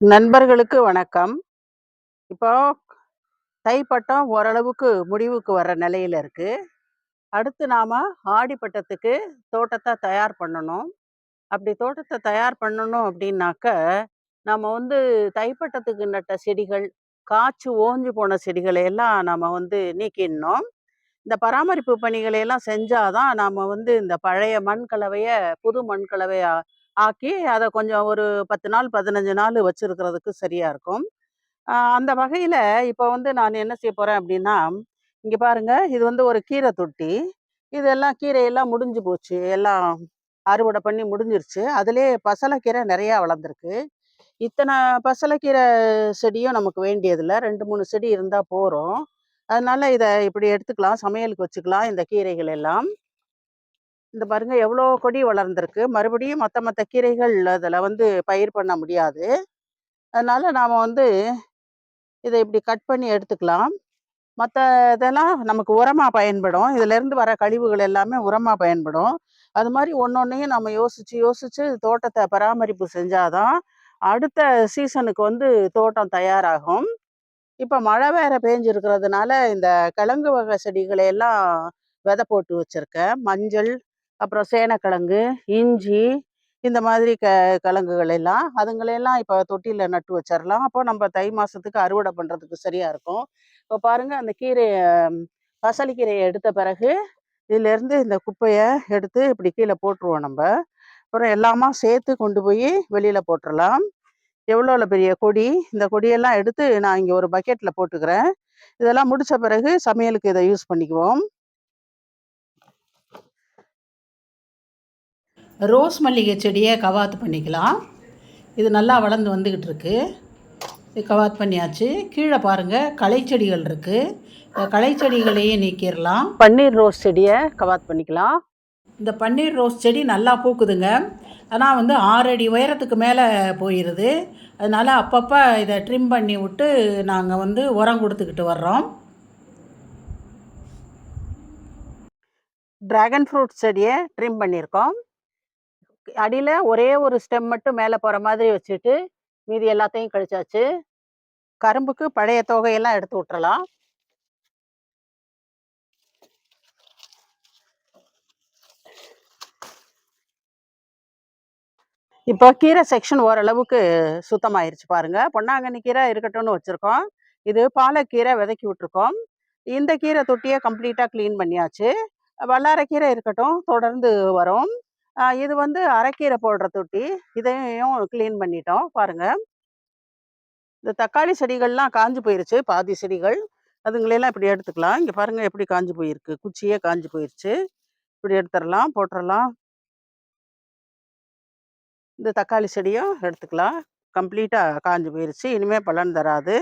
நண்பர்களுக்கு வணக்கம். இப்போ தைப்பட்டம் ஓரளவுக்கு முடிவுக்கு வர நிலையில் இருக்குது அடுத்து நாம் ஆடிப்பட்டத்துக்கு தோட்டத்தை தயார் பண்ணணும். அப்படி தோட்டத்தை தயார் பண்ணணும் அப்படின்னாக்க, நம்ம வந்து தைப்பட்டத்துக்கு நட்ட செடிகள், காய்ச்சி ஓஞ்சு போன செடிகளை எல்லாம் நம்ம வந்து நீக்கிடணும். இந்த பராமரிப்பு பணிகளை எல்லாம் செஞ்சா தான் வந்து இந்த பழைய மண் கலவையை புது மண் கலவையா ஆக்கி, அதை கொஞ்சம் ஒரு 10 நாள், 15 நாள் வச்சுருக்கிறதுக்கு சரியாக இருக்கும். அந்த வகையில் இப்போ வந்து நான் என்ன செய்ய போகிறேன் அப்படின்னா, இங்கே பாருங்கள் இது வந்து ஒரு கீரை தொட்டி. இதெல்லாம் கீரையெல்லாம் முடிஞ்சு போச்சு. எல்லாம் அறுவடை பண்ணி முடிஞ்சிருச்சு. அதிலே பசலைக்கீரை நிறையா வளர்ந்துருக்கு. இத்தனை பசலைக்கீரை செடியும் நமக்கு வேண்டியதில்ல. 2, 3 செடி இருந்தால் போகிறோம் அதனால இதை இப்படி எடுத்துக்கலாம். சமையலுக்கு வச்சுக்கலாம் இந்த கீரைகள் எல்லாம். இந்த பாருங்க எவ்வளோ கொடி வளர்ந்துருக்கு மறுபடியும் மற்ற மற்ற கீரைகள் அதில் வந்து பயிர் பண்ண முடியாது. அதனால் நாம் வந்து இதை இப்படி கட் பண்ணி எடுத்துக்கலாம். மற்ற இதெல்லாம் நமக்கு உரமாக பயன்படும். இதிலேருந்து வர கழிவுகள் எல்லாமே உரமாக பயன்படும். அது மாதிரி ஒன்று ஒன்றையும் நம்ம யோசித்து யோசித்து தோட்டத்தை பராமரிப்பு செஞ்சாதான் அடுத்த சீசனுக்கு வந்து தோட்டம் தயாராகும். இப்போ மழை வேற பேஞ்சிருக்கிறதுனால, இந்த கிழங்கு வகை செடிகளை எல்லாம் விதை போட்டு வச்சிருக்கேன். மஞ்சள், அப்புறம் சேனக்கிழங்கு, இஞ்சி இந்த மாதிரி க கிழங்குகள் எல்லாம். அதுங்களையெல்லாம் இப்போ தொட்டியில் நட்டு வச்சிடலாம் அப்போ நம்ம தை மாதத்துக்கு அறுவடை பண்ணுறதுக்கு சரியாக இருக்கும். இப்போ பாருங்கள் அந்த கீரையை பசலிக்கீரையை எடுத்த பிறகு, இதிலேருந்து இந்த குப்பையை எடுத்து இப்படி கீழே போட்டுருவோம் நம்ம அப்புறம் எல்லாமா சேர்த்து கொண்டு போய் வெளியில் போட்டுடலாம் எவ்வளோல பெரிய கொடி. இந்த கொடியெல்லாம் எடுத்து நான் இங்கே ஒரு பக்கெட்டில் போட்டுக்கிறேன். இதெல்லாம் முடித்த பிறகு சமையலுக்கு இதை யூஸ் பண்ணிக்குவோம். ரோஸ் மல்லிகை செடிய கவாத்து பண்ணிக்கலாம். இது நல்லா வளர்ந்து வந்துகிட்டு இருக்கு. இது கவாத் பண்ணியாச்சு. கீழ பாருங்க களைச்செடிகள் இருக்கு. இந்த களைச்செடிகளையும் நீக்கிரலாம். பன்னீர் ரோஸ் செடிய கவாத் பண்ணிக்கலாம். இந்த பன்னீர் ரோஸ் செடி நல்லா பூக்குதுங்க. ஆனா வந்து 6 அடி உயரத்துக்கு மேல போயிருது. அதனால அப்பப்ப இத ட்ரிம் பண்ணி விட்டு நாங்க வந்து உரம் குடுத்துக்கிட்டு வர்றோம். டிராகன் ஃப்ரூட் செடிய ட்ரிம் பண்ணியிருக்கோம். அடியில் ஒரே ஒரு ஸ்டெம் மட்டும் மேலே போகிற மாதிரி வச்சுட்டு, மீதி எல்லாத்தையும் கழிச்சாச்சு. கரும்புக்கு பழைய தொகையெல்லாம் எடுத்து விட்டுறலாம். இப்போ கீரை செக்ஷன் ஓரளவுக்கு சுத்தமாயிருச்சு பாருங்க. பொன்னாங்கண்ணி கீரை இருக்கட்டும்னு வச்சுருக்கோம் இது பாலக்கீரை விதைக்கி விட்டுருக்கோம். இந்த கீரை தொட்டியை கம்ப்ளீட்டாக கிளீன் பண்ணியாச்சு. வல்லாரக்கீரை இருக்கட்டும், தொடர்ந்து வரும். இது வந்து அரைக்கீரை போடுற தொட்டி. இதையும் க்ளீன் பண்ணிட்டோம் பாருங்கள் இந்த தக்காளி செடிகள்லாம் காஞ்சு போயிருச்சு, பாதி செடிகள். அதுங்களெல்லாம் இப்படி எடுத்துக்கலாம். இங்கே பாருங்கள் எப்படி காஞ்சு போயிருக்கு. குச்சியே காஞ்சு போயிருச்சு. இப்படி எடுத்துடலாம் போட்டுறலாம். இந்த தக்காளி செடியும் எடுத்துக்கலாம். கம்ப்ளீட்டாக காஞ்சு போயிருச்சு. இனிமேல் பலன் தராது.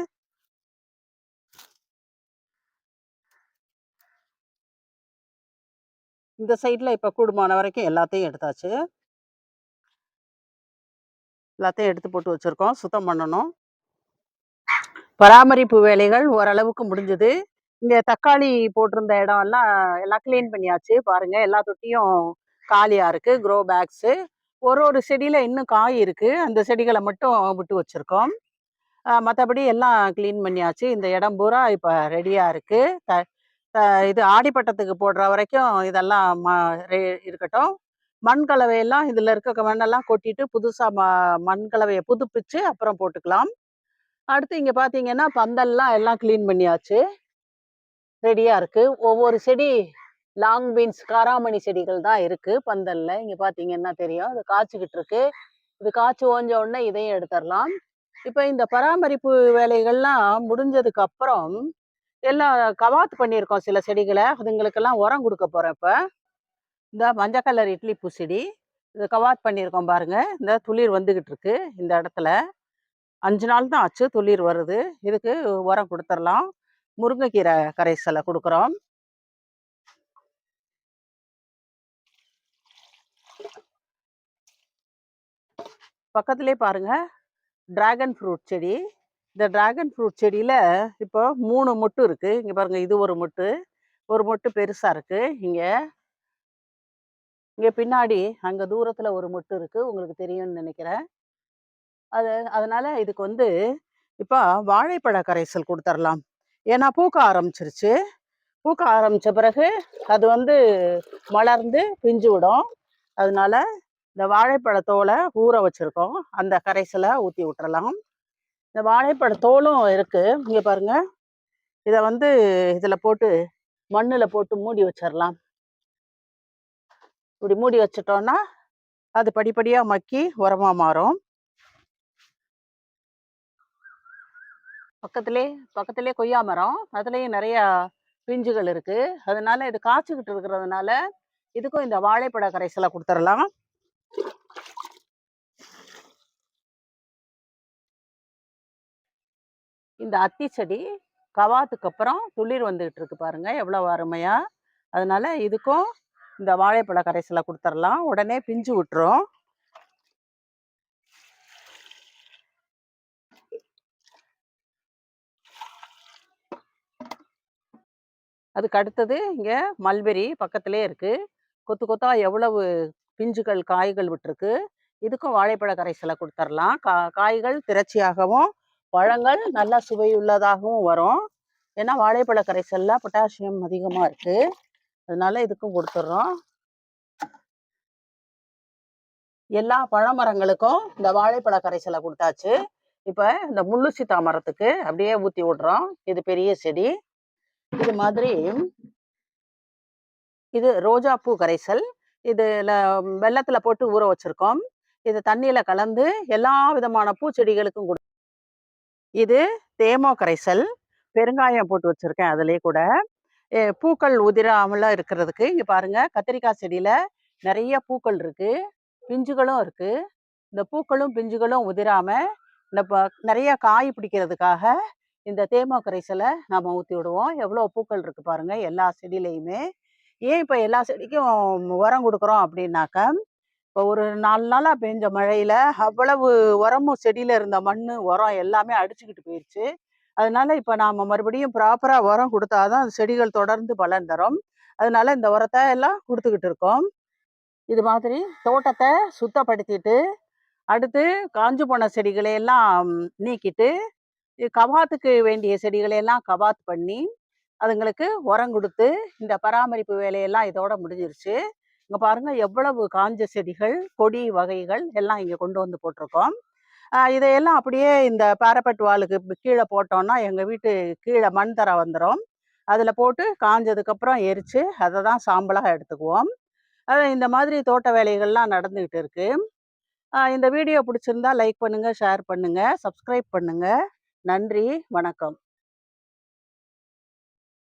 இந்த சைடில் இப்போ கூடுமான வரைக்கும் எல்லாத்தையும் எடுத்தாச்சு. எல்லாத்தையும் எடுத்து போட்டு வச்சுருக்கோம் சுத்தம் பண்ணணும். பராமரிப்பு வேலைகள் ஓரளவுக்கு முடிஞ்சது. இங்கே தக்காளி போட்டிருந்த இடம் எல்லாம் எல்லாம் க்ளீன் பண்ணியாச்சு. பாருங்கள் எல்லா தொட்டியும் காலியாக இருக்குது க்ரோ பேக்ஸு. ஒரு ஒரு செடியில் இன்னும் காய் இருக்குது அந்த செடிகளை மட்டும் விட்டு வச்சுருக்கோம் மற்றபடி எல்லாம் க்ளீன் பண்ணியாச்சு. இந்த இடம் பூரா இப்போ ரெடியாக இருக்குது த இது ஆடிப்பட்டத்துக்கு போடுற வரைக்கும் இதெல்லாம் ரெ இருக்கட்டும். மண் கலவையெல்லாம் இதில் இருக்க மண்ணெல்லாம் கொட்டிட்டு, புதுசாக ம மண் கலவையை புதுப்பிச்சு அப்புறம் போட்டுக்கலாம். அடுத்து இங்கே பார்த்தீங்கன்னா, பந்தல்லாம் எல்லாம் க்ளீன் பண்ணியாச்சு. ரெடியாக இருக்குது ஒவ்வொரு செடி லாங் பீன்ஸ், காராமணி செடிகள் தான் இருக்குது பந்தலில் இங்கே பார்த்தீங்கன்னா தெரியும். இது காய்ச்சிக்கிட்டு இருக்கு. இது காய்ச்சி ஓஞ்ச உடனே இதையும் எடுத்துடலாம் இப்போ இந்த பராமரிப்பு வேலைகள்லாம் முடிஞ்சதுக்கு அப்புறம், எல்லாம் கவாத்து பண்ணியிருக்கோம் சில செடிகளை அதுங்களுக்கெல்லாம் உரம் கொடுக்க போகிறேன் இப்போ இந்த மஞ்சள் கலர் இட்லி பூ செடி. கவாத் பண்ணியிருக்கோம் பாருங்கள் இந்த துளிர் வந்துக்கிட்டு இருக்கு இந்த இடத்துல. அஞ்சு நாள் தான் ஆச்சு துளிர் வருது. இதுக்கு உரம் கொடுத்துடலாம் முருங்கைக்கீரை கரைசலை கொடுக்குறோம் பக்கத்துலேயே பாருங்க, ட்ராகன் ஃப்ரூட் செடி. இந்த டிராகன் ஃப்ரூட் செடியில் இப்போ மூணு மொட்டு இருக்குது இங்கே பாருங்கள் இது ஒரு மொட்டு. ஒரு மொட்டு பெருசாக இருக்குது இங்கே இங்கே பின்னாடி அங்கே தூரத்தில் ஒரு மொட்டு இருக்குது உங்களுக்கு தெரியும்னு நினைக்கிறேன். அது அதனால் இதுக்கு வந்து இப்போ வாழைப்பழ கரைசல் கொடுத்துர்லாம். ஏன்னா பூக்க ஆரம்பிச்சிருச்சு. பூக்க ஆரம்பித்த பிறகு அது வந்து மலர்ந்து பிஞ்சு விடும். அதனால இந்த வாழைப்பழத்தோலை ஊற வச்சுருக்கோம். அந்த கரைசலை ஊற்றி விட்டுறலாம். இந்த வாழைப்பழ தோலும் இருக்குது இங்கே பாருங்கள் இதை வந்து இதில் போட்டு மண்ணில் போட்டு மூடி வச்சிடலாம் இப்படி மூடி வச்சிட்டோன்னா அது படிப்படியாக மக்கி உரமாக மாறும். பக்கத்திலே பக்கத்திலே கொய்யா மரம். அதுலேயும் நிறையா பிஞ்சுகள் இருக்குது அதனால இது காய்ச்சிக்கிட்டு இருக்கிறதுனால இதுக்கும் இந்த வாழைப்பழ கரைசலை கொடுத்துடலாம் இந்த அத்தி செடி கவாத்துக்கு அப்புறம் துளிர் வந்துகிட்டு இருக்கு பாருங்க எவ்வளோ அருமையா. அதனால இதுக்கும் இந்த வாழைப்பழ கரைசலை கொடுத்துடலாம் உடனே பிஞ்சு விட்டுரும். அதுக்கு அடுத்தது இங்கே மல்பெரி பக்கத்திலே இருக்குது கொத்து கொத்தா எவ்வளவு பிஞ்சுகள் காய்கள் விட்டுருக்கு. இதுக்கும் வாழைப்பழ கரைசலை கொடுத்துர்லாம். கா காய்கள் திரட்சியாகவும் பழங்கள் நல்லா சுவையுள்ளதாகவும் வரும். ஏன்னா வாழைப்பழ கரைசலில் பொட்டாசியம் அதிகமாக இருக்குது அதனால இதுக்கும் கொடுத்துட்றோம் எல்லா பழமரங்களுக்கும் இந்த வாழைப்பழ கரைசலை கொடுத்தாச்சு. இப்போ இந்த முள்ளு சீத்தா மரத்துக்கு அப்படியே ஊற்றி விடுறோம். இது பெரிய செடி. இது மாதிரி இது ரோஜா பூ கரைசல். இதில் வெள்ளத்தில் போட்டு ஊற வச்சுருக்கோம். இது தண்ணியில் கலந்து எல்லா விதமான பூச்செடிகளுக்கும் இது தேமோ கரைசல் பெருங்காயம் போட்டு வச்சுருக்கேன் அதுலேயே கூட. பூக்கள் உதிராமலாம் இருக்கிறதுக்கு இங்கே பாருங்கள் கத்திரிக்காய் செடியில் நிறைய பூக்கள் இருக்குது பிஞ்சுகளும் இருக்குது இந்த பூக்களும் பிஞ்சுகளும் உதிராமல் இந்த நிறைய காய் பிடிக்கிறதுக்காக இந்த தேமோ கரைசலை நாம் ஊற்றி விடுவோம். எவ்வளோ பூக்கள் இருக்குது பாருங்கள் எல்லா செடியிலையுமே. ஏன் இப்போ எல்லா செடிக்கும் உரம் கொடுக்குறோம் அப்படின்னாக்கா ஒரு நாலு நாளாக பெஞ்ச மழையில் அவ்வளவு உரமும் செடியில் இருந்த மண் உரம் எல்லாமே அடிச்சுக்கிட்டு போயிடுச்சு அதனால இப்போ நாம் மறுபடியும் ப்ராப்பராக உரம் கொடுத்தாதான் செடிகள் தொடர்ந்து பலன் தரும். அதனால இந்த உரத்தை எல்லாம் கொடுத்துக்கிட்டு இருக்கோம். இது மாதிரி தோட்டத்தை சுத்தப்படுத்திட்டு அடுத்து காஞ்சு போன செடிகளை எல்லாம் நீக்கிட்டு கவாத்துக்கு வேண்டிய செடிகளை எல்லாம் கவாத் பண்ணி அதுங்களுக்கு உரம் கொடுத்து இந்த பராமரிப்பு வேலையெல்லாம் இதோட முடிஞ்சிருச்சு. இங்கே பாருங்கள் எவ்வளவு காஞ்ச செடிகள் கொடி வகைகள் எல்லாம் இங்கே கொண்டு வந்து போட்டிருக்கோம். இதையெல்லாம் அப்படியே இந்த பேரப்பட் வாளுக்கு கீழே போட்டோம்னா எங்கள் வீட்டு கீழே மண் தர வந்துடும் அதில் போட்டு காஞ்சதுக்கப்புறம் எரித்து அதை தான் சாம்பலாக எடுத்துக்குவோம். அது இந்த மாதிரி தோட்ட வேலைகள்லாம் நடந்துக்கிட்டு இருக்குது இந்த வீடியோ பிடிச்சிருந்தா லைக் பண்ணுங்கள் ஷேர் பண்ணுங்கள் சப்ஸ்கிரைப் பண்ணுங்கள் நன்றி வணக்கம்.